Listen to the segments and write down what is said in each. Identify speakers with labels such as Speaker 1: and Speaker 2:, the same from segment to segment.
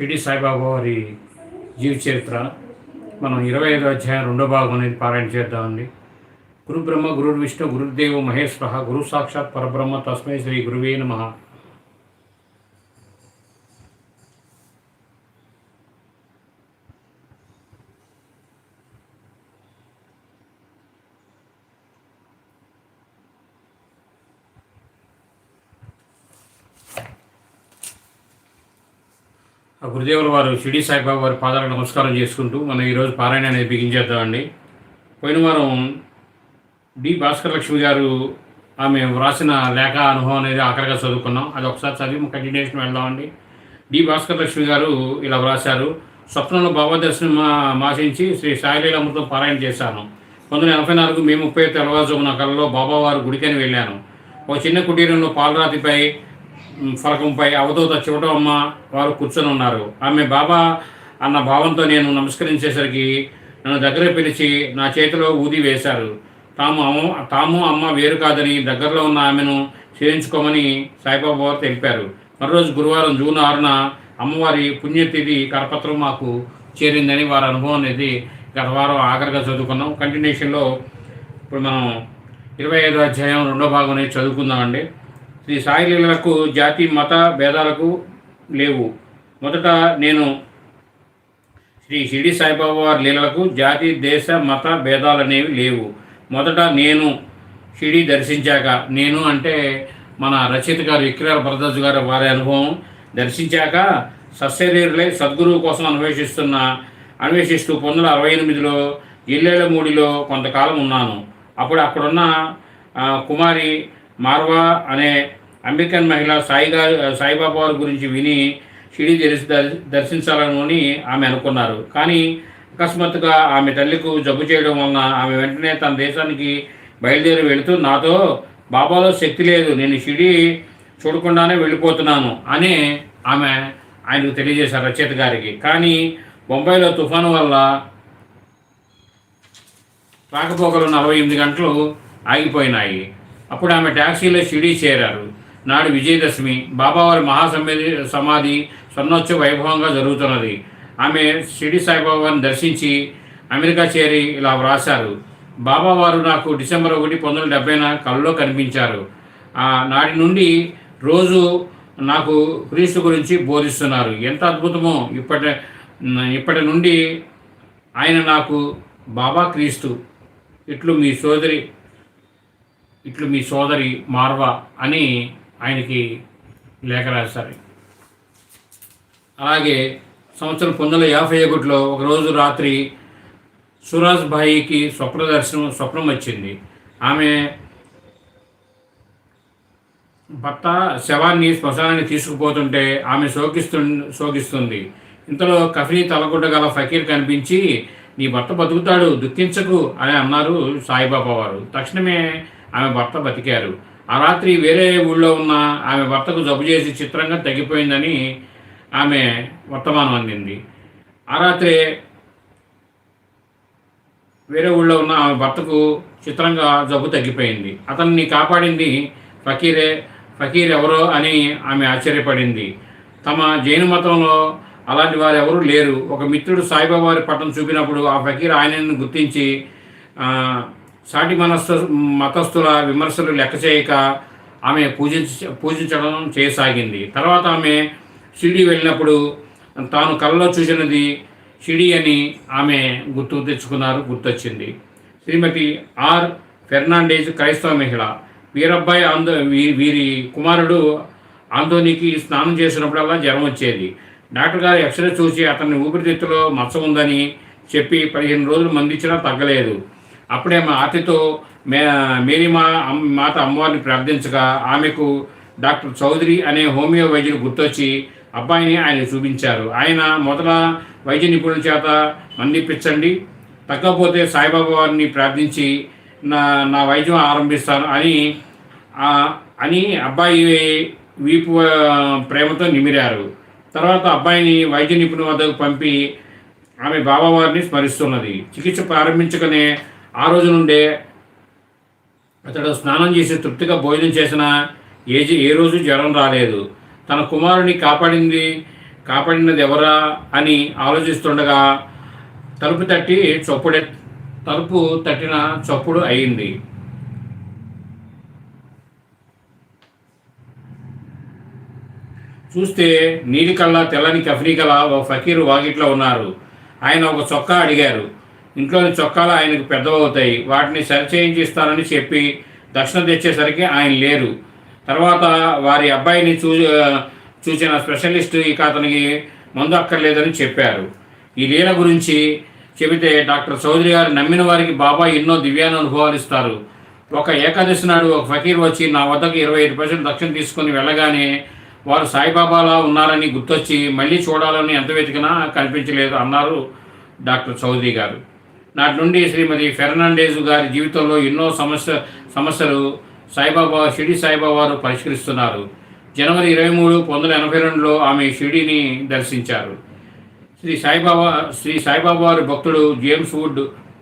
Speaker 1: పిడి సాయిబాబు వారి జీవచరిత్ర చరిత్ర మనం ఇరవై ఐదో అధ్యాయం రెండో భాగం అనేది పారాయణ చేద్దామండి గురు బ్రహ్మ గురు విష్ణు గురుదేవ మహేశ్వర గురు సాక్షాత్ పరబ్రహ్మ తస్మై శ్రీ గురువే నమ గురుదేవుల వారు షిడి సాయిబాబు వారి పాదాలకు నమస్కారం చేసుకుంటూ మనం ఈరోజు పారాయణ అనేది బిగించేద్దామండి పోయిన వారం డి భాస్కర్ లక్ష్మి గారు ఆమె వ్రాసిన లేఖ అనుభవం అనేది ఆఖరిగా చదువుకున్నాం అది ఒకసారి చదివి కంటిన్యూషన్ వెళ్దామండి డి భాస్కర్ లక్ష్మి గారు ఇలా వ్రాశారు స్వప్నంలో బాబా దర్శనం మాశించి శ్రీ సాయిలీలమ్మతో పారాయణ చేశాను పంతొమ్మిది ఎనభై నాలుగు మే ముప్పై తెల్లవారుజామున కళలో బాబావారు గుడికని వెళ్ళాను ఒక చిన్న కుటీరంలో పాలరాతిపై ఫలకంపై అవధూత అమ్మ వారు కూర్చొని ఉన్నారు ఆమె బాబా అన్న భావంతో నేను నమస్కరించేసరికి నన్ను దగ్గర పిలిచి నా చేతిలో ఊది వేశారు తాము అమ్మ తాము అమ్మ వేరు కాదని దగ్గరలో ఉన్న ఆమెను చేయించుకోమని సాయిబాబా వారు తెలిపారు మరోజు గురువారం జూన్ ఆరున అమ్మవారి పుణ్యతిథి కరపత్రం మాకు చేరిందని వారి అనుభవం అనేది గత వారం ఆఖరిగా చదువుకున్నాం కంటిన్యూషన్లో ఇప్పుడు మనం ఇరవై ఐదో అధ్యాయం రెండో భాగం అనేది చదువుకుందామండి శ్రీ సాయిలీలకు జాతి మత భేదాలకు లేవు మొదట నేను శ్రీ షిరిడి సాయిబాబా వారి లీలలకు జాతి దేశ మత భేదాలు అనేవి లేవు మొదట నేను షిరిడి దర్శించాక నేను అంటే మన రచయిత గారు విక్రాల భరదాజ్ గారు వారి అనుభవం దర్శించాక సస్యరీరులై సద్గురువు కోసం అన్వేషిస్తున్న అన్వేషిస్తూ పంతొమ్మిది అరవై ఎనిమిదిలో జిల్లేల మూడిలో కొంతకాలం ఉన్నాను అప్పుడు అక్కడున్న కుమారి మార్వా అనే అంబికన్ మహిళ సాయిగా సాయిబాబా వారి గురించి విని షిడి దర్శి దర్శించాలని ఆమె అనుకున్నారు కానీ అకస్మాత్తుగా ఆమె తల్లికు జబ్బు చేయడం వలన ఆమె వెంటనే తన దేశానికి బయలుదేరి వెళుతూ నాతో బాబాలో శక్తి లేదు నేను షిడి చూడకుండానే వెళ్ళిపోతున్నాను అని ఆమె ఆయనకు తెలియజేశారు రచయిత గారికి కానీ బొంబాయిలో తుఫాను వల్ల రాకపోకలు నలభై ఎనిమిది గంటలు ఆగిపోయినాయి అప్పుడు ఆమె ట్యాక్సీలో షిడీ చేరారు నాడు విజయదశమి బాబావారి మహాసమ్మేది సమాధి స్వర్ణోత్సవ వైభవంగా జరుగుతున్నది ఆమె షిరిడి సాయిబాబాను దర్శించి అమెరికా చేరి ఇలా వ్రాశారు బాబావారు నాకు డిసెంబర్ ఒకటి పంతొమ్మిది వందల డెబ్బైన కళ్ళలో కనిపించారు నాటి నుండి రోజు నాకు క్రీస్తు గురించి బోధిస్తున్నారు ఎంత అద్భుతమో ఇప్పటి ఇప్పటి నుండి ఆయన నాకు బాబా క్రీస్తు ఇట్లు మీ సోదరి ఇట్లు మీ సోదరి మార్వ అని ఆయనకి లేఖ రాశారు అలాగే సంవత్సరం పంతొమ్మిది వందల యాభై ఒకటిలో ఒకరోజు రాత్రి సురాజ్ భాయికి స్వప్న దర్శనం స్వప్నం వచ్చింది ఆమె భర్త శవాన్ని శ్మశానాన్ని తీసుకుపోతుంటే ఆమె శోకిస్తు శోకిస్తుంది ఇంతలో కఫీ తలగుడ్డ గల ఫకీర్ కనిపించి నీ భర్త బతుకుతాడు దుఃఖించకు అని అన్నారు సాయిబాబా వారు తక్షణమే ఆమె భర్త బతికారు ఆ రాత్రి వేరే ఊళ్ళో ఉన్న ఆమె భర్తకు జబ్బు చేసి చిత్రంగా తగ్గిపోయిందని ఆమె వర్తమానం అందింది ఆ రాత్రి వేరే ఊళ్ళో ఉన్న ఆమె భర్తకు చిత్రంగా జబ్బు తగ్గిపోయింది అతన్ని కాపాడింది ఫకీరే ఫకీర్ ఎవరో అని ఆమె ఆశ్చర్యపడింది తమ జైన మతంలో అలాంటి వారు ఎవరూ లేరు ఒక మిత్రుడు సాయిబాబా వారి పట్టణం చూపినప్పుడు ఆ ఫకీర్ ఆయనను గుర్తించి సాటి మనస్థ మతస్థుల విమర్శలు లెక్క చేయక ఆమె పూజించ పూజించడం చేయసాగింది తర్వాత ఆమె షిడి వెళ్ళినప్పుడు తాను కళ్ళలో చూసినది షిడి అని ఆమె గుర్తు తెచ్చుకున్నారు గుర్తొచ్చింది శ్రీమతి ఆర్ ఫెర్నాండేజ్ క్రైస్తవ మహిళ వీరబ్బాయి ఆందో వీరి కుమారుడు ఆంధోనికి స్నానం చేసినప్పుడల్లా జ్వరం వచ్చేది డాక్టర్ గారు ఎక్స్రే చూసి అతని ఊపిరితిత్తులో మచ్చ ఉందని చెప్పి పదిహేను రోజులు మందించినా తగ్గలేదు అప్పుడే మా అతితో మే మేరీ మా మాత అమ్మవారిని ప్రార్థించగా ఆమెకు డాక్టర్ చౌదరి అనే హోమియో వైద్యుడు గుర్తొచ్చి అబ్బాయిని ఆయన చూపించారు ఆయన మొదల వైద్య నిపుణుల చేత మందిపించండి తగ్గకపోతే సాయిబాబా వారిని ప్రార్థించి నా నా వైద్యం ఆరంభిస్తాను అని అని అబ్బాయి వీపు ప్రేమతో నిమిరారు తర్వాత అబ్బాయిని వైద్య నిపుణుల వద్దకు పంపి ఆమె బాబావారిని స్మరిస్తున్నది చికిత్స ప్రారంభించగానే ఆ రోజు నుండే అతడు స్నానం చేసి తృప్తిగా భోజనం చేసిన ఏ ఏ రోజు జ్వరం రాలేదు తన కుమారుని కాపాడింది కాపాడినది ఎవరా అని ఆలోచిస్తుండగా తలుపు తట్టి చొప్పుడే తలుపు తట్టిన చప్పుడు అయింది చూస్తే నీలికల్లా తెల్లని కఫ్రీ గల ఓ ఫకీరు వాకిట్లో ఉన్నారు ఆయన ఒక చొక్కా అడిగారు ఇంట్లోని చొక్కాలు ఆయనకు పెద్దవవుతాయి వాటిని సరిచేయించి ఇస్తానని చెప్పి దక్షిణ తెచ్చేసరికి ఆయన లేరు తర్వాత వారి అబ్బాయిని చూ చూసిన స్పెషలిస్ట్ ఇక అతనికి మందు అక్కర్లేదని చెప్పారు ఈ లీల గురించి చెబితే డాక్టర్ చౌదరి గారు నమ్మిన వారికి బాబా ఎన్నో దివ్యాన్ని అనుభవాలు ఇస్తారు ఒక ఏకాదశి నాడు ఒక ఫకీర్ వచ్చి నా వద్దకు ఇరవై ఐదు పర్సెంట్ దక్షిణ తీసుకుని వెళ్ళగానే వారు సాయిబాబాలా ఉన్నారని గుర్తొచ్చి మళ్ళీ చూడాలని ఎంత వెతికినా కనిపించలేదు అన్నారు డాక్టర్ చౌదరి గారు నాటి నుండి శ్రీమతి ఫెర్నాండేజ్ గారి జీవితంలో ఎన్నో సమస్య సమస్యలు సాయిబాబా షిరిడి వారు పరిష్కరిస్తున్నారు జనవరి ఇరవై మూడు పంతొమ్మిది ఎనభై రెండులో ఆమె షిరిడిని దర్శించారు శ్రీ సాయిబాబా శ్రీ సాయిబాబా వారి భక్తుడు జేమ్స్ వుడ్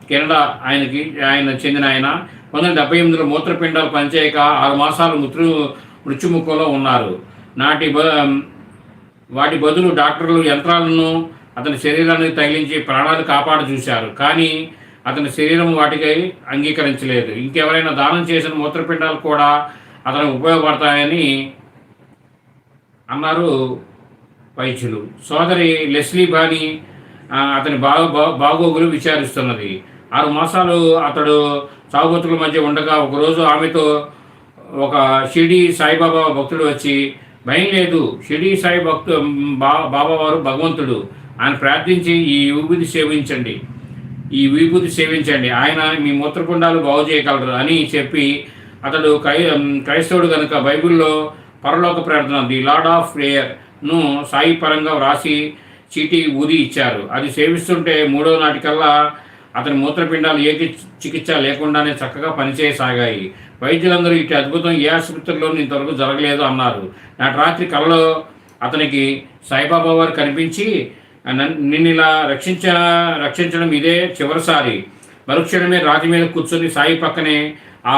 Speaker 1: కెనడా ఆయనకి ఆయన చెందిన ఆయన పంతొమ్మిది డెబ్బై ఎనిమిదిలో మూత్రపిండాలు పనిచేయక ఆరు మాసాలు మృత్యు మృత్యుముఖంలో ఉన్నారు నాటి వాటి బదులు డాక్టర్లు యంత్రాలను అతని శరీరాన్ని తగిలించి ప్రాణాలు కాపాడు చూశారు కానీ అతని శరీరం వాటికై అంగీకరించలేదు ఇంకెవరైనా దానం చేసిన మూత్రపిండాలు కూడా అతనికి ఉపయోగపడతాయని అన్నారు వైద్యులు సోదరి లెస్లీ బాని అతని బాగో బాగోగులు విచారిస్తున్నది ఆరు మాసాలు అతడు సాగుతుల మధ్య ఉండగా ఒకరోజు ఆమెతో ఒక షిరిడి సాయిబాబా భక్తుడు వచ్చి భయం లేదు షిరిడి సాయి భక్తు బా బాబావారు భగవంతుడు ఆయన ప్రార్థించి ఈ విభూతి సేవించండి ఈ విభూతి సేవించండి ఆయన మీ మూత్రపుండాలు బాగు చేయగలరు అని చెప్పి అతడు క్రై క్రైస్తవుడు కనుక బైబిల్లో పరలోక ప్రార్థన ది లార్డ్ ఆఫ్ ప్రేయర్ను సాయి పరంగా వ్రాసి చీటీ ఊది ఇచ్చారు అది సేవిస్తుంటే మూడో నాటికల్లా అతని మూత్రపిండాలు ఏ చికిత్స లేకుండానే చక్కగా పనిచేయసాగాయి వైద్యులందరూ ఇటు అద్భుతం ఏ ఆసుపత్రిలో ఇంతవరకు జరగలేదు అన్నారు నాటి రాత్రి కలలో అతనికి సాయిబాబా వారు కనిపించి నిన్ను ఇలా రక్షించ రక్షించడం ఇదే చివరిసారి మరుక్షణమే రాజు మీద కూర్చొని సాయి పక్కనే ఆ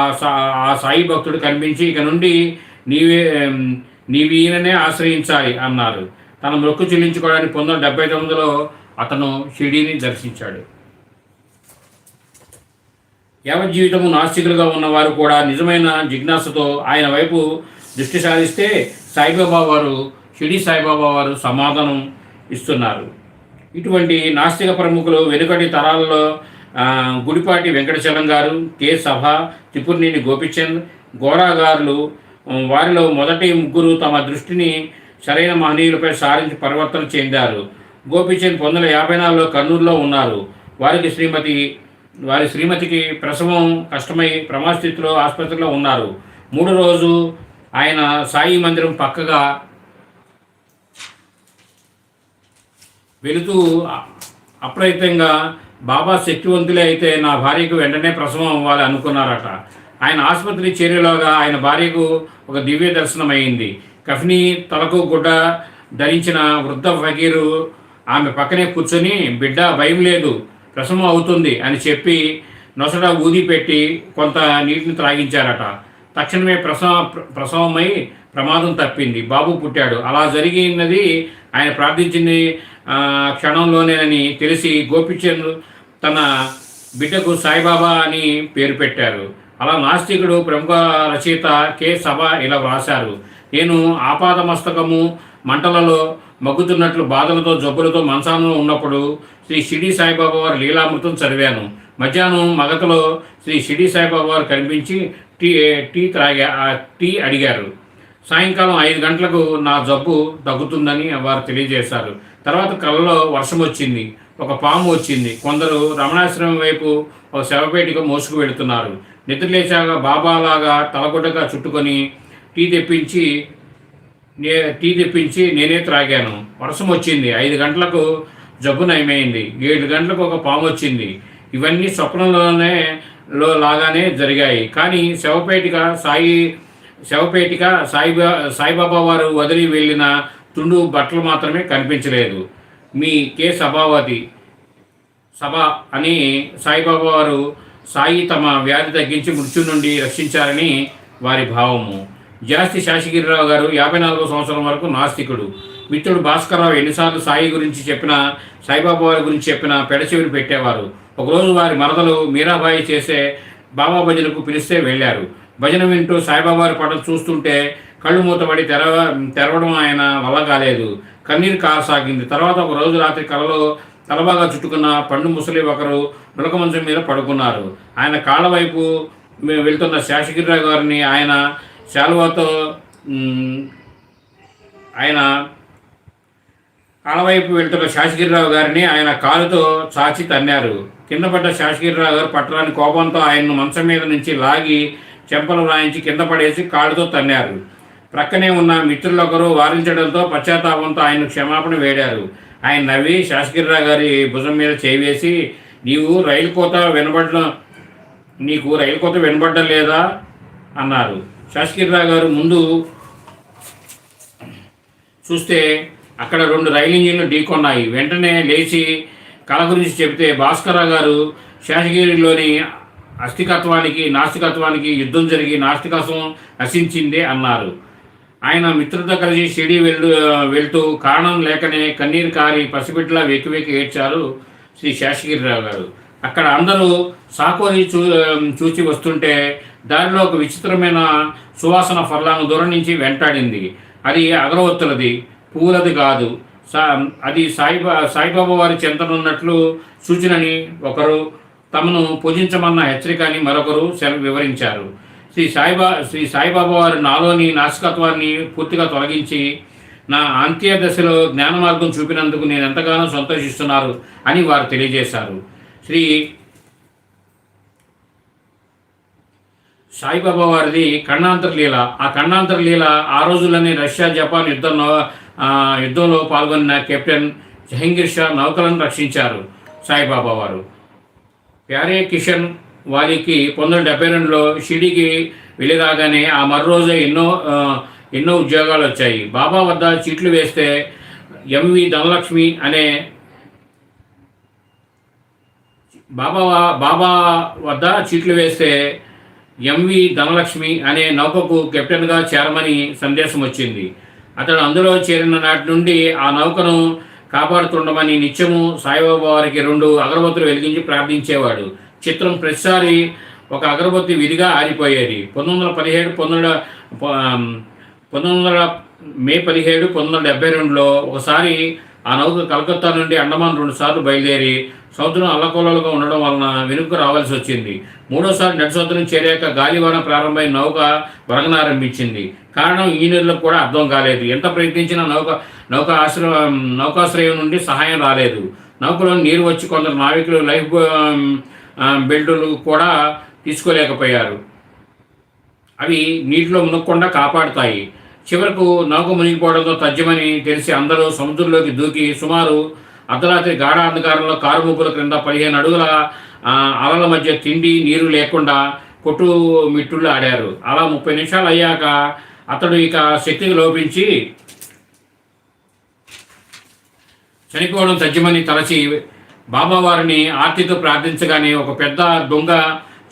Speaker 1: ఆ సాయి భక్తుడు కనిపించి ఇక నుండి నీవే నీవి ఈయననే ఆశ్రయించాలి అన్నారు తన మొక్కు చెల్లించుకోవడానికి పొందిన డెబ్బై తొమ్మిదిలో అతను షిడీని దర్శించాడు జీవితము నాస్తికులుగా ఉన్నవారు కూడా నిజమైన జిజ్ఞాసతో ఆయన వైపు దృష్టి సారిస్తే సాయిబాబా వారు షిడి సాయిబాబా వారు సమాధానం ఇస్తున్నారు ఇటువంటి నాస్తిక ప్రముఖులు వెనుకటి తరాల్లో గుడిపాటి వెంకటచలం గారు కె సభ త్రిపుర్నేని గోపిచంద్ గోరా గారులు వారిలో మొదటి ముగ్గురు తమ దృష్టిని సరైన మహనీయులపై సారించి పరివర్తన చెందారు గోపిచంద్ పంతొమ్మిది వందల యాభై నాలుగులో కర్నూలులో ఉన్నారు వారికి శ్రీమతి వారి శ్రీమతికి ప్రసవం కష్టమై ప్రమాస్థితిలో ఆసుపత్రిలో ఉన్నారు మూడు రోజు ఆయన సాయి మందిరం పక్కగా వెళుతూ అప్రయత్నంగా బాబా శక్తివంతులే అయితే నా భార్యకు వెంటనే ప్రసవం అవ్వాలి అనుకున్నారట ఆయన ఆసుపత్రి చేరేలోగా ఆయన భార్యకు ఒక దివ్య దర్శనమైంది కఫ్ని తలకు గుడ్డ ధరించిన వృద్ధ ఫకీరు ఆమె పక్కనే కూర్చొని బిడ్డ భయం లేదు ప్రసవం అవుతుంది అని చెప్పి నొసట ఊది పెట్టి కొంత నీటిని త్రాగించారట తక్షణమే ప్రసవ ప్రసవమై ప్రమాదం తప్పింది బాబు పుట్టాడు అలా జరిగినది ఆయన ప్రార్థించింది క్షణంలోనేనని తెలిసి గోపిచంద్ తన బిడ్డకు సాయిబాబా అని పేరు పెట్టారు అలా నాస్తికుడు ప్రముఖ రచయిత కె సభ ఇలా వ్రాశారు నేను ఆపాదమస్తకము మంటలలో మగ్గుతున్నట్లు బాధలతో జబ్బులతో మనసానంలో ఉన్నప్పుడు శ్రీ షిడి సాయిబాబా వారి లీలామృతం చదివాను మధ్యాహ్నం మగతలో శ్రీ షిడి సాయిబాబా వారు కనిపించి టీ టీ త్రాగా టీ అడిగారు సాయంకాలం ఐదు గంటలకు నా జబ్బు తగ్గుతుందని వారు తెలియజేశారు తర్వాత కళ్ళలో వర్షం వచ్చింది ఒక పాము వచ్చింది కొందరు రమణాశ్రమం వైపు ఒక శవపేటికి మోసుకు వెళుతున్నారు నిద్రలేచాక బాబాలాగా తలగొట్టగా చుట్టుకొని టీ తెప్పించి నే టీ తెప్పించి నేనే త్రాగాను వర్షం వచ్చింది ఐదు గంటలకు జబ్బు నయమైంది ఏడు గంటలకు ఒక పాము వచ్చింది ఇవన్నీ స్వప్నంలోనే లో లాగానే జరిగాయి కానీ శవపేటిక సాయి శవపేటిక సాయిబా సాయిబాబా వారు వదిలి వెళ్ళిన తుండు బట్టలు మాత్రమే కనిపించలేదు మీ కె సభావతి సభ అని సాయిబాబా వారు సాయి తమ వ్యాధి తగ్గించి మృత్యు నుండి రక్షించారని వారి భావము జాస్తి శాసగిరిరావు గారు యాభై నాలుగో సంవత్సరం వరకు నాస్తికుడు మిత్రుడు భాస్కరరావు ఎన్నిసార్లు సాయి గురించి చెప్పినా సాయిబాబా వారి గురించి చెప్పినా పెడచెవిని పెట్టేవారు ఒకరోజు వారి మరదలు మీరాబాయి చేసే బాబా భజనకు పిలిస్తే వెళ్ళారు భజన వింటూ సాయిబాబారి పాటలు చూస్తుంటే కళ్ళు మూతబడి తెరవ తెరవడం ఆయన వల్ల కాలేదు కన్నీరు కాసాగింది తర్వాత ఒక రోజు రాత్రి కలలో తలబాగా చుట్టుకున్న పండు ముసలి ఒకరు నులక మంచం మీద పడుకున్నారు ఆయన కాళ్ళ వైపు వెళ్తున్న శేషగిరిరావు గారిని ఆయన శాలువాతో ఆయన వైపు వెళ్తున్న శేషగిరిరావు గారిని ఆయన కాలుతో చాచి తన్నారు కింద పడ్డ శేషగిరిరావు గారు పట్టడానికి కోపంతో ఆయన్ను మంచం మీద నుంచి లాగి చెంపలు రాయించి కింద పడేసి కాళ్ళతో తన్నారు ప్రక్కనే ఉన్న మిత్రులొకరు వారించడంతో పశ్చాత్తాపంతో ఆయన క్షమాపణ వేడారు ఆయన నవ్వి శాసగిరిరావు గారి భుజం మీద చేవేసి నీవు రైలు కోత వినబడడం నీకు రైలు కోత వినబడడం లేదా అన్నారు శాసగిరిరావు గారు ముందు చూస్తే అక్కడ రెండు రైలు ఇంజిన్లు ఢీకొన్నాయి వెంటనే లేచి కళ గురించి చెబితే భాస్కరరావు గారు శాసగిరిలోని అస్థికత్వానికి నాస్తికత్వానికి యుద్ధం జరిగి నాస్తికత్వం నశించిందే అన్నారు ఆయన మిత్రులతో కలిసి షిడి వెళ్ళు వెళ్తూ కారణం లేకనే కన్నీరు కారి పసిబిడ్డలా వెక్కివెక్కి ఏడ్చారు శ్రీ శేషగిరిరావు గారు అక్కడ అందరూ సాకోని చూ చూచి వస్తుంటే దారిలో ఒక విచిత్రమైన సువాసన ఫర్లాంగ్ దూరం నుంచి వెంటాడింది అది అగరవత్తులది పూలది కాదు సా అది సాయిబా సాయిబాబా వారి చెంతనున్నట్లు సూచనని ఒకరు తమను పూజించమన్న హెచ్చరికని మరొకరు వివరించారు శ్రీ సాయిబా శ్రీ సాయిబాబా వారు నాలోని నాసికత్వాన్ని పూర్తిగా తొలగించి నా అంత్య దశలో జ్ఞాన మార్గం చూపినందుకు నేను ఎంతగానో సంతోషిస్తున్నారు అని వారు తెలియజేశారు శ్రీ సాయిబాబా వారిది లీల ఆ లీల ఆ రోజుల్లోనే రష్యా జపాన్ యుద్ధంలో యుద్ధంలో పాల్గొన్న కెప్టెన్ జహంగీర్ షా నౌకలను రక్షించారు సాయిబాబా వారు ప్యారే కిషన్ వారికి పంతొమ్మిది డెబ్బై రెండులో షిడికి రాగానే ఆ రోజు ఎన్నో ఎన్నో ఉద్యోగాలు వచ్చాయి బాబా వద్ద చీట్లు వేస్తే ఎంవి ధనలక్ష్మి అనే బాబా బాబా వద్ద చీట్లు వేస్తే ఎంవి ధనలక్ష్మి అనే నౌకకు కెప్టెన్గా చేరమని సందేశం వచ్చింది అతడు అందులో చేరిన నాటి నుండి ఆ నౌకను కాపాడుతుండమని నిత్యము సాయిబాబా వారికి రెండు అగరబత్తులు వెలిగించి ప్రార్థించేవాడు చిత్రం ప్రతిసారి ఒక అగరబత్తి విధిగా ఆరిపోయేది పంతొమ్మిది వందల పదిహేడు పంతొమ్మిది పంతొమ్మిది వందల మే పదిహేడు పంతొమ్మిది వందల డెబ్బై రెండులో ఒకసారి ఆ నౌక కలకత్తా నుండి అండమాన్ రెండు సార్లు బయలుదేరి సముద్రం అల్లకొల్లలుగా ఉండడం వలన వెనుక రావాల్సి వచ్చింది మూడోసారి నడి సముద్రం చేరాక గాలివానం ప్రారంభమైన నౌక బరగనారంభించింది కారణం ఈ ఈనర్లకు కూడా అర్థం కాలేదు ఎంత ప్రయత్నించినా నౌక నౌక ఆశ్ర నౌకాశ్రయం నుండి సహాయం రాలేదు నౌకలో నీరు వచ్చి కొందరు నావికులు లైఫ్ బెల్టులు కూడా తీసుకోలేకపోయారు అవి నీటిలో మునుక్కుండా కాపాడుతాయి చివరకు నౌక మునిగిపోవడంతో తజ్యమని తెలిసి అందరూ సముద్రంలోకి దూకి సుమారు అర్ధరాత్రి గాఢ అంధకారంలో కారు ముగ్గుల క్రింద పదిహేను అడుగుల అలల మధ్య తిండి నీరు లేకుండా కొట్టు మిట్టుళ్ళు ఆడారు అలా ముప్పై నిమిషాలు అయ్యాక అతడు ఇక శక్తికి లోపించి చనిపోవడం తజ్యమని తలచి బాబావారిని ఆర్తితో ప్రార్థించగానే ఒక పెద్ద దొంగ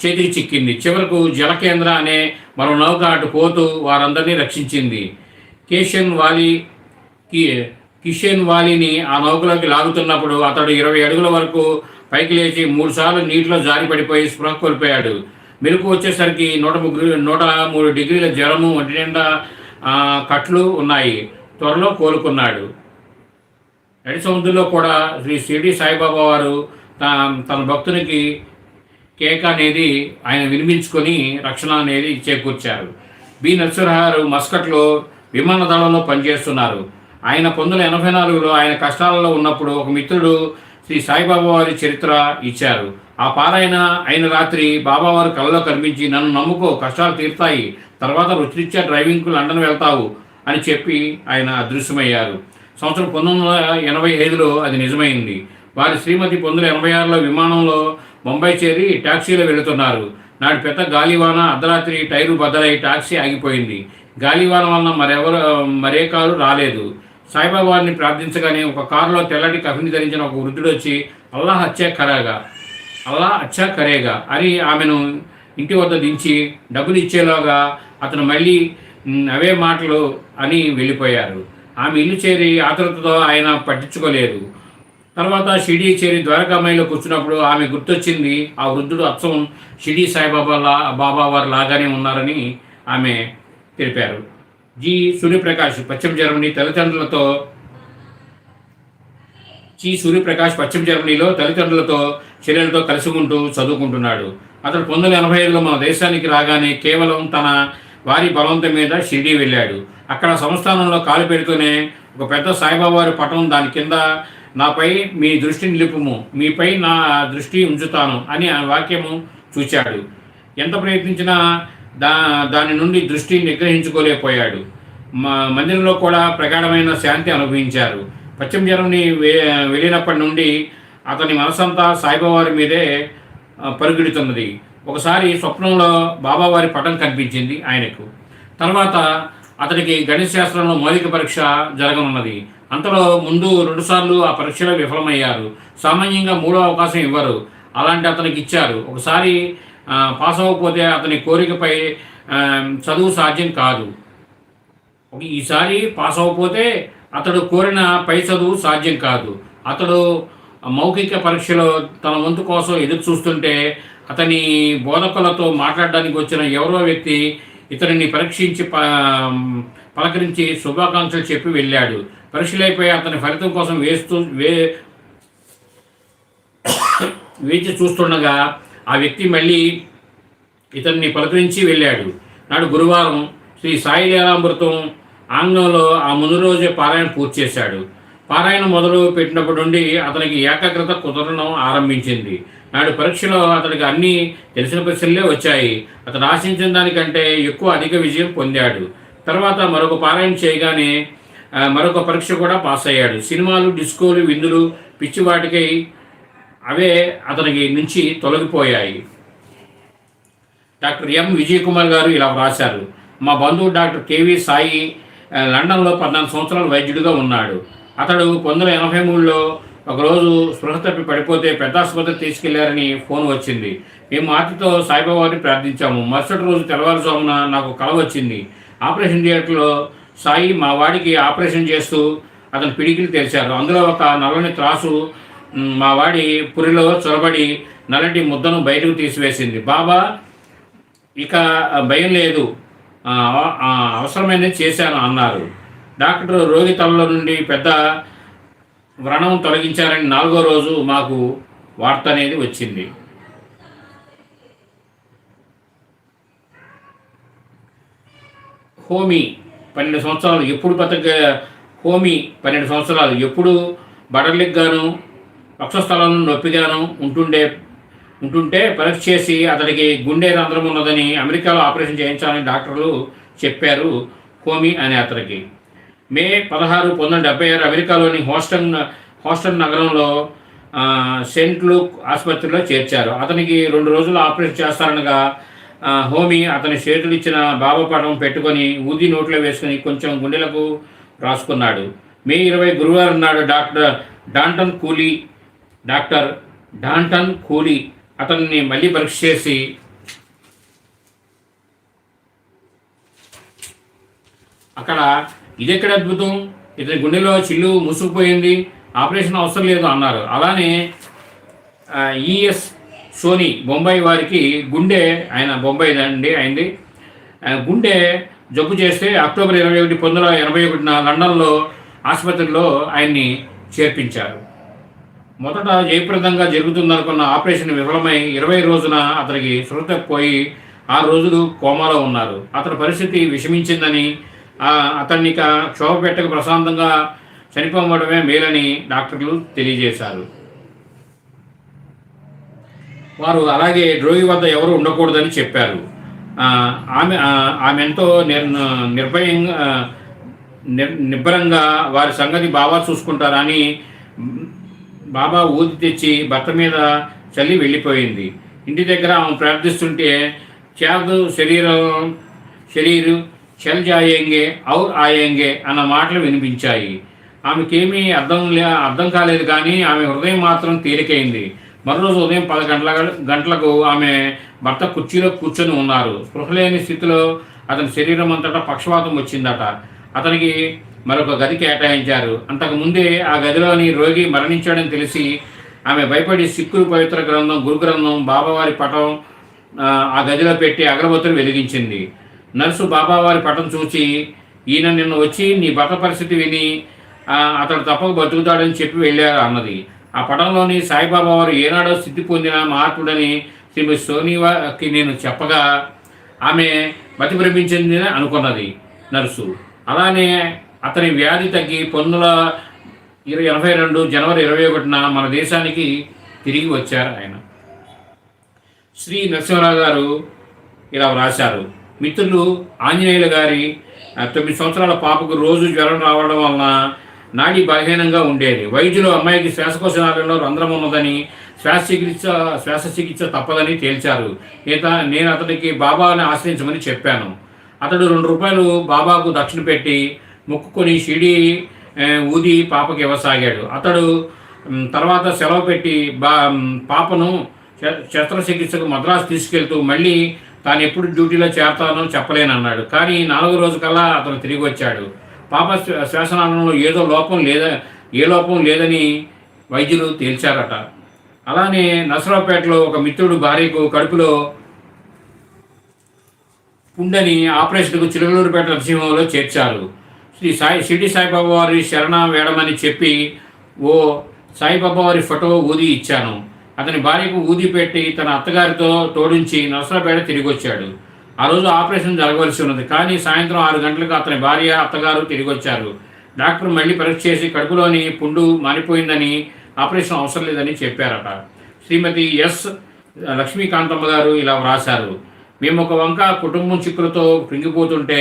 Speaker 1: చేతికి చిక్కింది చివరకు జలకేంద్ర అనే మరో నౌక అటు పోతూ వారందరినీ రక్షించింది కేషన్ వాలి కిషన్ వాలీని ఆ నౌకలోకి లాగుతున్నప్పుడు అతడు ఇరవై అడుగుల వరకు పైకి లేచి మూడుసార్లు నీటిలో జారి పడిపోయి స్పృహ కోల్పోయాడు మెరుపు వచ్చేసరికి నూట ముగ్గురు నూట మూడు డిగ్రీల జ్వరము ఒంటి నిండా కట్లు ఉన్నాయి త్వరలో కోలుకున్నాడు నడి సముద్రంలో కూడా శ్రీ షిరిడి సాయిబాబా వారు తన భక్తునికి కేక అనేది ఆయన వినిపించుకొని రక్షణ అనేది చేకూర్చారు బి నరసింహారావు మస్కట్లో విమాన దళంలో పనిచేస్తున్నారు ఆయన పంతొమ్మిది ఎనభై నాలుగులో ఆయన కష్టాలలో ఉన్నప్పుడు ఒక మిత్రుడు శ్రీ సాయిబాబా వారి చరిత్ర ఇచ్చారు ఆ పారాయణ అయిన రాత్రి బాబావారు కళ్ళలో కనిపించి నన్ను నమ్ముకో కష్టాలు తీరుతాయి తర్వాత వృత్తిరీత్యా డ్రైవింగ్కు లండన్ వెళ్తావు అని చెప్పి ఆయన అదృశ్యమయ్యారు సంవత్సరం పంతొమ్మిది వందల ఎనభై ఐదులో అది నిజమైంది వారి శ్రీమతి పంతొమ్మిది ఎనభై ఆరులో విమానంలో ముంబై చేరి టాక్సీలో వెళుతున్నారు నాడు పెద్ద గాలివాన అర్ధరాత్రి టైరు బద్దలై టాక్సీ ఆగిపోయింది గాలివాన వలన మరెవరు మరే కారు రాలేదు సాయిబాబాని ప్రార్థించగానే ఒక కారులో తెల్లటి కఫిని ధరించిన ఒక వృద్ధుడు వచ్చి అల్లాహ్ అచ్చా కరాగా అల్లా అచ్చా కరేగా అని ఆమెను ఇంటి వద్ద దించి డబ్బులు ఇచ్చేలోగా అతను మళ్ళీ అవే మాటలు అని వెళ్ళిపోయారు ఆమె ఇల్లు చేరి ఆతృతతో ఆయన పట్టించుకోలేదు తర్వాత షిడీ చేరి ద్వారకామాయిలో కూర్చున్నప్పుడు ఆమె గుర్తొచ్చింది ఆ వృద్ధుడు అచ్చం షిడీ సాయిబాబా బాబా వారు లాగానే ఉన్నారని ఆమె తెలిపారు జి సూర్యప్రకాష్ పశ్చిమ జర్మనీ తల్లిదండ్రులతో జి సూర్యప్రకాష్ పశ్చిమ జర్మనీలో తల్లిదండ్రులతో చర్యలతో కలుసుకుంటూ చదువుకుంటున్నాడు అతడు పంతొమ్మిది ఎనభై ఐదులో మన దేశానికి రాగానే కేవలం తన వారి బలవంతం మీద షిరిడీ వెళ్ళాడు అక్కడ సంస్థానంలో కాలు పెడుతూనే ఒక పెద్ద సాయిబాబా వారి పటం దాని కింద నాపై మీ దృష్టిని నిలుపుము మీపై నా దృష్టి ఉంచుతాను అని ఆ వాక్యము చూచాడు ఎంత ప్రయత్నించినా దా దాని నుండి దృష్టి నిగ్రహించుకోలేకపోయాడు మందిరంలో కూడా ప్రగాఢమైన శాంతి అనుభవించారు పశ్చిమ జర్మనీ వెళ్ళినప్పటి నుండి అతని మనసంతా సాయిబాబావారి మీదే పరుగెడుతున్నది ఒకసారి స్వప్నంలో బాబావారి పటం కనిపించింది ఆయనకు తర్వాత అతనికి గణిత శాస్త్రంలో మౌలిక పరీక్ష జరగనున్నది అంతలో ముందు రెండుసార్లు ఆ పరీక్షలో విఫలమయ్యారు సామాన్యంగా మూడో అవకాశం ఇవ్వరు అలాంటి అతనికి ఇచ్చారు ఒకసారి పాస్ అవ్వకపోతే అతని కోరికపై చదువు సాధ్యం కాదు ఈసారి పాస్ అవ్వకపోతే అతడు కోరిన పై చదువు సాధ్యం కాదు అతడు మౌఖిక పరీక్షలో తన వంతు కోసం ఎదురు చూస్తుంటే అతని బోధకులతో మాట్లాడడానికి వచ్చిన ఎవరో వ్యక్తి ఇతనిని పరీక్షించి పలకరించి శుభాకాంక్షలు చెప్పి వెళ్ళాడు పరీక్షలైపోయి అతని ఫలితం కోసం వేస్తూ వే వేచి చూస్తుండగా ఆ వ్యక్తి మళ్ళీ ఇతన్ని పలకరించి వెళ్ళాడు నాడు గురువారం శ్రీ సాయి లీలామృతం ఆంగ్లంలో ఆ ముందు రోజే పారాయణ పూర్తి చేశాడు పారాయణ మొదలు పెట్టినప్పటి నుండి అతనికి ఏకాగ్రత కుదరడం ఆరంభించింది నాడు పరీక్షలో అతనికి అన్నీ తెలిసిన ప్రశ్నలే వచ్చాయి అతను ఆశించిన దానికంటే ఎక్కువ అధిక విజయం పొందాడు తర్వాత మరొక పారాయణ చేయగానే మరొక పరీక్ష కూడా పాస్ అయ్యాడు సినిమాలు డిస్కోలు విందులు పిచ్చివాటికై అవే అతనికి నుంచి తొలగిపోయాయి డాక్టర్ ఎం విజయ్ కుమార్ గారు ఇలా వ్రాశారు మా బంధువు డాక్టర్ కేవి సాయి లండన్లో పద్నాలుగు సంవత్సరాల వైద్యుడిగా ఉన్నాడు అతడు పంతొమ్మిది ఎనభై మూడులో ఒకరోజు స్పృహ తప్పి పడిపోతే పెద్ద ఆసుపత్రి తీసుకెళ్లారని ఫోన్ వచ్చింది మేము మాతతో సాయిబాబాని ప్రార్థించాము మరుసటి రోజు తెల్లవారుజామున నాకు కల వచ్చింది ఆపరేషన్ థియేటర్లో సాయి మా వాడికి ఆపరేషన్ చేస్తూ అతను పిడికిలు తెరిచారు అందులో ఒక నల్లని త్రాసు మా వాడి పురిలో చొరబడి నల్లటి ముద్దను బయటకు తీసివేసింది బాబా ఇక భయం లేదు అవసరమైనది చేశాను అన్నారు డాక్టర్ రోగి తలలో నుండి పెద్ద వ్రణం తొలగించారని నాలుగో రోజు మాకు వార్త అనేది వచ్చింది హోమీ పన్నెండు సంవత్సరాలు ఎప్పుడు బతక హోమి పన్నెండు సంవత్సరాలు ఎప్పుడు బడర్లకు గాను వక్షస్థలం నొప్పిగాను ఉంటుండే ఉంటుంటే పరీక్ష చేసి అతడికి గుండె రంధ్రం ఉన్నదని అమెరికాలో ఆపరేషన్ చేయించాలని డాక్టర్లు చెప్పారు హోమి అనే అతనికి మే పదహారు పంతొమ్మిది డెబ్బై ఆరు అమెరికాలోని హోస్టన్ హోస్టన్ నగరంలో సెంట్ లూక్ ఆసుపత్రిలో చేర్చారు అతనికి రెండు రోజులు ఆపరేషన్ చేస్తారనగా హోమి అతని చేతులు ఇచ్చిన బాబాపటం పెట్టుకొని ఊది నోట్లో వేసుకుని కొంచెం గుండెలకు రాసుకున్నాడు మే ఇరవై గురువారం నాడు doctor Denton Cooley doctor Denton Cooley అతన్ని మళ్ళీ పరీక్ష చేసి అక్కడ ఇదెక్కడ అద్భుతం ఇతని గుండెలో చిల్లు మూసుకుపోయింది ఆపరేషన్ అవసరం లేదు అన్నారు అలానే ఈఎస్ సోనీ బొంబాయి వారికి గుండె ఆయన బొంబాయి అండి అయింది గుండె జబ్బు చేస్తే అక్టోబర్ ఇరవై ఒకటి పంతొమ్మిది వందల ఎనభై ఒకటిన లండన్లో ఆసుపత్రిలో ఆయన్ని చేర్పించారు మొదట జయప్రదంగా జరుగుతుందనుకున్న ఆపరేషన్ విఫలమై ఇరవై రోజున అతనికి శృత పోయి ఆరు రోజులు కోమాలో ఉన్నారు అతని పరిస్థితి విషమించిందని అతన్ని క్షోభ పెట్టక ప్రశాంతంగా చనిపోవడమే మేలని డాక్టర్లు తెలియజేశారు వారు అలాగే డ్రోగి వద్ద ఎవరు ఉండకూడదని చెప్పారు ఆమె ఆమె ఎంతో నిర్ నిర్భయంగా నిబ్బరంగా వారి సంగతి బాబా చూసుకుంటారని బాబా ఊది తెచ్చి భర్త మీద చల్లి వెళ్ళిపోయింది ఇంటి దగ్గర ఆమె ప్రార్థిస్తుంటే చేదు శరీరం శరీరు చల్ జాయేంగే ఔర్ ఆయేంగే అన్న మాటలు వినిపించాయి ఆమెకేమీ అర్థం లే అర్థం కాలేదు కానీ ఆమె హృదయం మాత్రం తేలికైంది మరోరోజు ఉదయం పది గంటల గంటలకు ఆమె భర్త కుర్చీలో కూర్చొని ఉన్నారు స్పృహలేని స్థితిలో అతని శరీరం అంతటా పక్షవాతం వచ్చిందట అతనికి మరొక గది కేటాయించారు అంతకుముందే ఆ గదిలోని రోగి మరణించాడని తెలిసి ఆమె భయపడి సిక్కులు పవిత్ర గ్రంథం గురుగ్రంథం బాబావారి పటం ఆ గదిలో పెట్టి అగరబత్తులు వెలిగించింది నర్సు బాబావారి పటం చూచి ఈయన నిన్న వచ్చి నీ భర్త పరిస్థితి విని అతడు తప్పక బతుకుతాడని చెప్పి వెళ్ళారు అన్నది ఆ పటంలోని సాయిబాబా వారు ఏనాడో సిద్ధి పొందిన మహాత్ముడని శ్రీమతి సోనివాకి నేను చెప్పగా ఆమె మతిభ్రమించింది అనుకున్నది నర్సు అలానే అతని వ్యాధి తగ్గి పంతొమ్మిది ఇరవై ఎనభై రెండు జనవరి ఇరవై ఒకటిన మన దేశానికి తిరిగి వచ్చారు ఆయన శ్రీ నరసింహరావు గారు ఇలా వ్రాశారు మిత్రులు ఆంజనేయులు గారి తొమ్మిది సంవత్సరాల పాపకు రోజు జ్వరం రావడం వలన నాడి బలహీనంగా ఉండేది వైద్యులు అమ్మాయికి శ్వాసకోశనాలలో రంధ్రం ఉన్నదని శ్వాస చికిత్స శ్వాస చికిత్స తప్పదని తేల్చారు ఈత నేను అతనికి బాబాని ఆశ్రయించమని చెప్పాను అతడు రెండు రూపాయలు బాబాకు దక్షిణ పెట్టి మొక్కుకొని షిడి ఊది పాపకి ఇవ్వసాగాడు అతడు తర్వాత సెలవు పెట్టి బా పాపను శస్త్రచికిత్సకు మద్రాసు తీసుకెళ్తూ మళ్ళీ తాను ఎప్పుడు డ్యూటీలో చేరతానో చెప్పలేనన్నాడు కానీ నాలుగో రోజు కల్లా అతను తిరిగి వచ్చాడు పాప శ్వాసనాళంలో ఏదో లోపం లేదా ఏ లోపం లేదని వైద్యులు తేల్చారట అలానే నసరావుపేటలో ఒక మిత్రుడు భార్యకు కడుపులో పుండని ఆపరేషన్కు చిలుగలూరుపేట నరసింహంలో చేర్చారు శ్రీ సాయి షిర్డి సాయిబాబా వారి శరణ వేడమని చెప్పి ఓ సాయిబాబా వారి ఫోటో ఊది ఇచ్చాను అతని భార్యకు ఊది పెట్టి తన అత్తగారితో తోడించి నరసరావుపేట తిరిగి వచ్చాడు ఆ రోజు ఆపరేషన్ జరగవలసి ఉన్నది కానీ సాయంత్రం ఆరు గంటలకు అతని భార్య అత్తగారు తిరిగి వచ్చారు డాక్టర్ మళ్ళీ పరీక్ష చేసి కడుపులోని పుండు మారిపోయిందని ఆపరేషన్ అవసరం లేదని చెప్పారట శ్రీమతి ఎస్ లక్ష్మీకాంతమ్మ గారు ఇలా వ్రాశారు మేము ఒక వంక కుటుంబం చిక్కులతో కృంగిపోతుంటే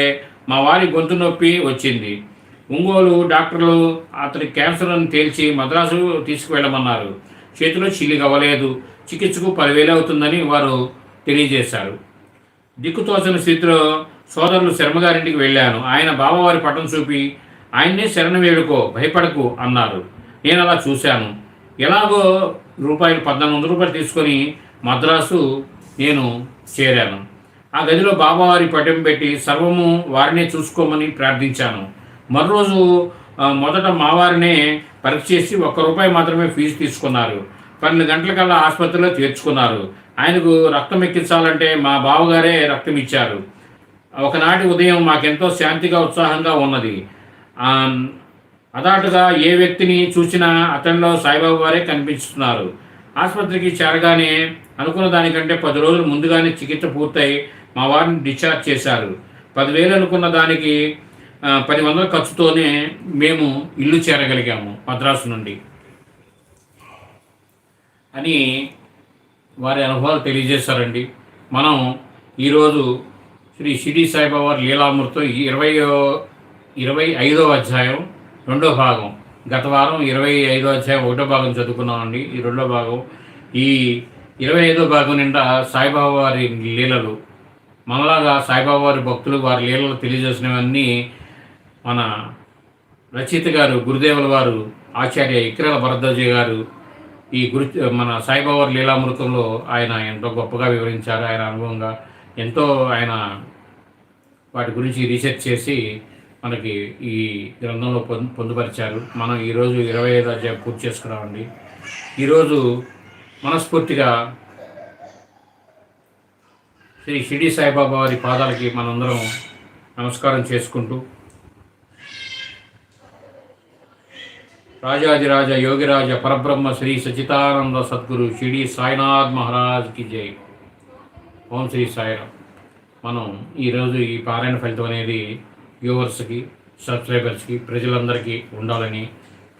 Speaker 1: మా వారి గొంతు నొప్పి వచ్చింది ఒంగోలు డాక్టర్లు అతని క్యాన్సర్ అని తేల్చి మద్రాసు తీసుకువెళ్ళమన్నారు చేతిలో చిల్లి అవ్వలేదు చికిత్సకు పదివేలు అవుతుందని వారు తెలియజేశారు దిక్కుతోచన స్థితిలో సోదరులు శర్మగారింటికి వెళ్ళాను ఆయన బావవారి పటం చూపి ఆయన్నే శరణ వేడుకో భయపడకు అన్నారు నేను అలా చూశాను ఎలాగో రూపాయలు పద్నాలుగు వందల రూపాయలు తీసుకొని మద్రాసు నేను చేరాను ఆ గదిలో బాబావారి పటం పెట్టి సర్వము వారినే చూసుకోమని ప్రార్థించాను మరోజు మొదట మావారినే పరీక్ష చేసి ఒక్క రూపాయి మాత్రమే ఫీజు తీసుకున్నారు పన్నెండు గంటలకల్లా ఆసుపత్రిలో తీర్చుకున్నారు ఆయనకు రక్తం ఎక్కించాలంటే మా బావగారే రక్తం ఇచ్చారు ఒకనాటి ఉదయం మాకెంతో శాంతిగా ఉత్సాహంగా ఉన్నది అదాటుగా ఏ వ్యక్తిని చూసినా అతనిలో సాయిబాబు వారే కనిపిస్తున్నారు ఆసుపత్రికి చేరగానే అనుకున్న దానికంటే పది రోజులు ముందుగానే చికిత్స పూర్తయి మా వారిని డిశ్చార్జ్ చేశారు పదివేలు అనుకున్న దానికి పది వందల ఖర్చుతోనే మేము ఇల్లు చేరగలిగాము మద్రాసు నుండి అని వారి అనుభవాలు తెలియజేశారండి మనం ఈరోజు శ్రీ షిడి సాయిబాబా లీలామృతం ఇరవై ఇరవై ఐదో అధ్యాయం రెండో భాగం గత వారం ఇరవై ఐదో అధ్యాయం ఒకటో భాగం చదువుకున్నామండి ఈ రెండో భాగం ఈ ఇరవై ఐదో భాగం నిండా సాయిబాబా వారి లీలలు మనలాగా సాయిబాబా వారి భక్తులు వారి లీలలు తెలియజేసినవన్నీ మన రచయిత గారు గురుదేవుల వారు ఆచార్య ఇక్రల భరద్వాజీ గారు ఈ గురు మన సాయిబాబా లీలామృతంలో ఆయన ఎంతో గొప్పగా వివరించారు ఆయన అనుభవంగా ఎంతో ఆయన వాటి గురించి రీసెర్చ్ చేసి మనకి ఈ గ్రంథంలో పొందు పొందుపరిచారు మనం ఈరోజు ఇరవై ఐదు అధ్యాయం పూర్తి చేసుకున్నామండి ఈరోజు మనస్ఫూర్తిగా శ్రీ షిడి సాయిబాబా వారి పాదాలకి మనందరం నమస్కారం చేసుకుంటూ రాజాదిరాజ యోగిరాజ పరబ్రహ్మ శ్రీ సచితానంద సద్గురు షిడి సాయినాథ్ మహారాజ్కి జై ఓం శ్రీ సాయిరామ్ మనం ఈరోజు ఈ పారాయణ ఫలితం అనేది వ్యూవర్స్కి సబ్స్క్రైబర్స్కి ప్రజలందరికీ ఉండాలని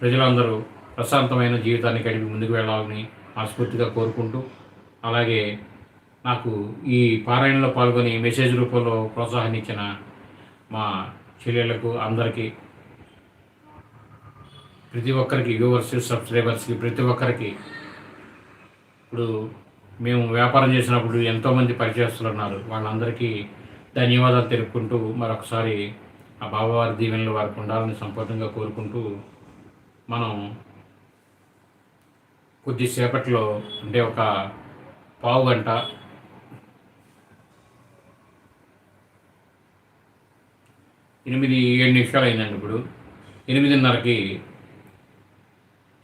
Speaker 1: ప్రజలందరూ ప్రశాంతమైన జీవితాన్ని కలిపి ముందుకు వెళ్ళాలని ఆస్ఫూర్తిగా కోరుకుంటూ అలాగే నాకు ఈ పారాయణలో పాల్గొని మెసేజ్ రూపంలో ప్రోత్సాహాన్ని ఇచ్చిన మా చెల్లెళ్లకు అందరికీ ప్రతి ఒక్కరికి వ్యూవర్స్ సబ్స్క్రైబర్స్కి ప్రతి ఒక్కరికి ఇప్పుడు మేము వ్యాపారం చేసినప్పుడు ఎంతోమంది పరిచయస్తులు వాళ్ళందరికీ ధన్యవాదాలు తెలుపుకుంటూ మరొకసారి ఆ బాబావారి దీవెనలు వారికి ఉండాలని సంపూర్ణంగా కోరుకుంటూ మనం కొద్దిసేపట్లో అంటే ఒక పావు గంట ఎనిమిది ఏడు నిమిషాలు అయిందండి ఇప్పుడు ఎనిమిదిన్నరకి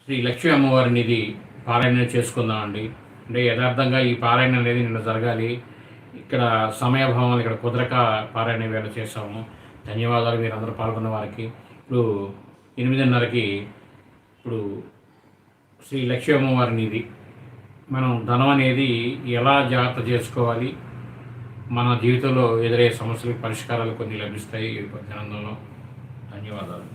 Speaker 1: శ్రీ లక్ష్మీ అమ్మవారిని ఇది పారాయణ చేసుకుందామండి అంటే యథార్థంగా ఈ పారాయణ అనేది నిన్న జరగాలి ఇక్కడ సమయభావం ఇక్కడ కుదరక పారాయణ వేళ చేస్తాము ధన్యవాదాలు మీరందరూ పాల్గొన్న వారికి ఇప్పుడు ఎనిమిదిన్నరకి ఇప్పుడు శ్రీ లక్ష్మీ అమ్మవారిని ఇది మనం ధనం అనేది ఎలా జాగ్రత్త చేసుకోవాలి మన జీవితంలో ఎదురయ్యే సమస్యలకు పరిష్కారాలు కొన్ని లభిస్తాయి ఈ ధనంలో ధన్యవాదాలు